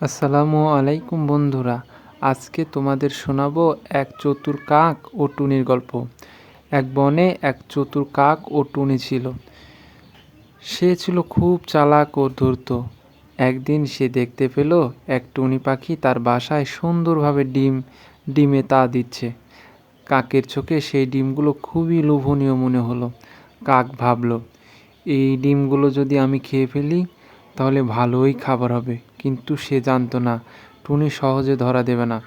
আসসালামু আলাইকুম বন্ধুরা, আজকে তোমাদের শোনাবো এক চতুর কাক ও টুনির গল্প। এক বনে এক চতুর কাক ও টুনি ছিল। সে ছিল খুব চালাক ও ধূর্ত। একদিন সে দেখতে পেল এক টুনি পাখি তার বাসায় সুন্দরভাবে ডিম, ডিমে তা দিচ্ছে। কাকের চোখে সেই ডিমগুলো খুবই লোভনীয় মনে হলো। কাক ভাবল, এই ডিমগুলো যদি আমি খেয়ে ফেলি তাহলে ভালোই খাবার হবে। কিন্তু সে জানতো না, টুনি সহজে ধরা দেবে না।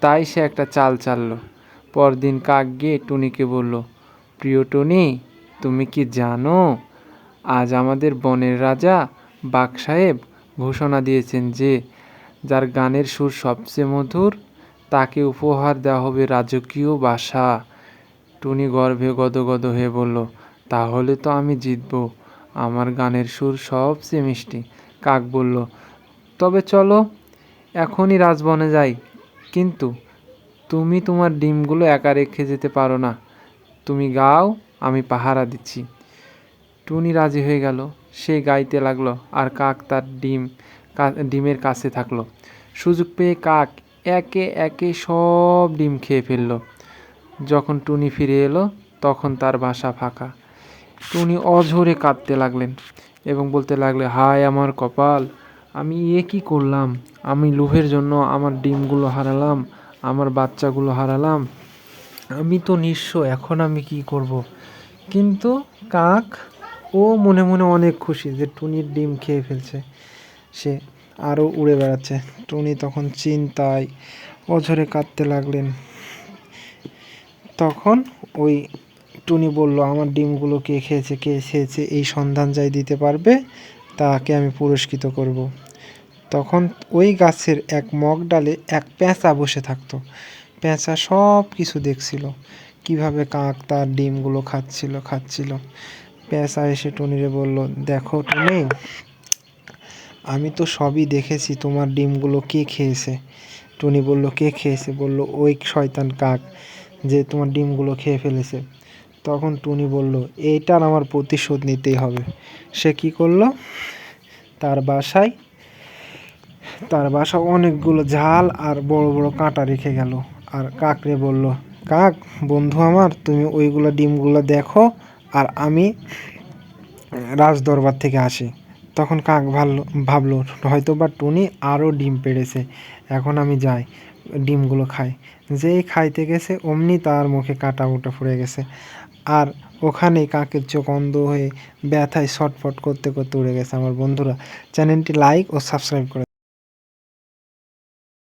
তাই সে একটা চাল চাললো। পরদিন কাক গিয়ে টুনিকে বলল, প্রিয় টুনি, তুমি কি জানো, আজ আমাদের বনের রাজা বাঘ সাহেব ঘোষণা দিয়েছেন যে, যার গানের সুর সবচেয়ে মধুর, তাকে উপহার দেওয়া হবে রাজকীয় বাসা। টুনি গর্ভে গদগদ হয়ে বলল, তাহলে তো আমি জিতবো। আমার গানের সুর সবচেয়ে মিষ্টি। কাক বলল, তবে চলো, এখনই রাজবনে যাই। কিন্তু তুমি তোমার ডিমগুলো একা রেখে যেতে পারো না। তুমি গাও, আমি পাহারা দিচ্ছি। টুনি রাজি হয়ে গেল। সে গাইতে লাগল, আর কাক তার ডিম ডিমের কাছে থাকল। সুযোগ পেয়ে কাক একে একে সব ডিম খেয়ে ফেলল। যখন টুনি ফিরে এলো, তখন তার বাসা ফাঁকা। টুনি অঝরে কাঁদতে লাগলেন এবং বলতে লাগলে, হায় আমার কপাল, আমি এ কী করলাম? আমি লোভের জন্য আমার ডিমগুলো হারালাম, আমার বাচ্চাগুলো হারালাম, আমি তো নিঃস্ব, এখন আমি কি করব। কিন্তু কাক, ও মনে মনে অনেক খুশি যে টুনির ডিম খেয়ে ফেলছে। সে আরও উড়ে বেড়াচ্ছে। টুনি তখন চিন্তায় অঝরে কাঁদতে লাগলেন। তখন ওই টুনি বলল, আমার ডিমগুলো কে খেয়েছে কে খেয়েছে, এই সন্ধান যাই দিতে পারবে, তাকে আমি পুরস্কৃত করব। তখন ওই গাছের এক মগ ডালে এক পেঁচা বসে থাকতো। পেঁচা সব কিছু দেখছিল, কীভাবে কাক তার ডিমগুলো খাচ্ছিল খাচ্ছিল। পেঁচা এসে টুনিরে বলল, দেখো টুনি, আমি তো সবই দেখেছি, তোমার ডিমগুলো কে খেয়েছে? টুনি বলল, কে খেয়েছে? বলল, ওই শয়তান কাক, যে তোমার ডিমগুলো খেয়ে ফেলেছে। তখন টুনি বলল, এইটার আমার প্রতিশোধ নিতেই হবে। সে কি করল? তার বাসায়, তার বাসা অনেকগুলো ঝাল আর বড় বড় কাঁটা রেখে গেল। আর কাকরে বলল, কাক, বন্ধু আমার, তুমি ওইগুলো ডিমগুলো দেখো আর আমি রাজ দরবার থেকে আসি। তখন কাক ভাবলো ভাবলো হয়তো বা টুনি আরও ডিম পেড়েছে, এখন আমি যাই, ডিমগুলো খাই। যেই খাইতে গেছে, অমনি তার মুখে কাটা উঠে ফুড়ে গেছে। আর ওখানেই কাকের চোখ অন্ধ হয়ে ব্যথায় ছটফট করতে করতে উড়ে গেছে আমার বন্ধুরা। চ্যানেলটি লাইক ও সাবস্ক্রাইব করে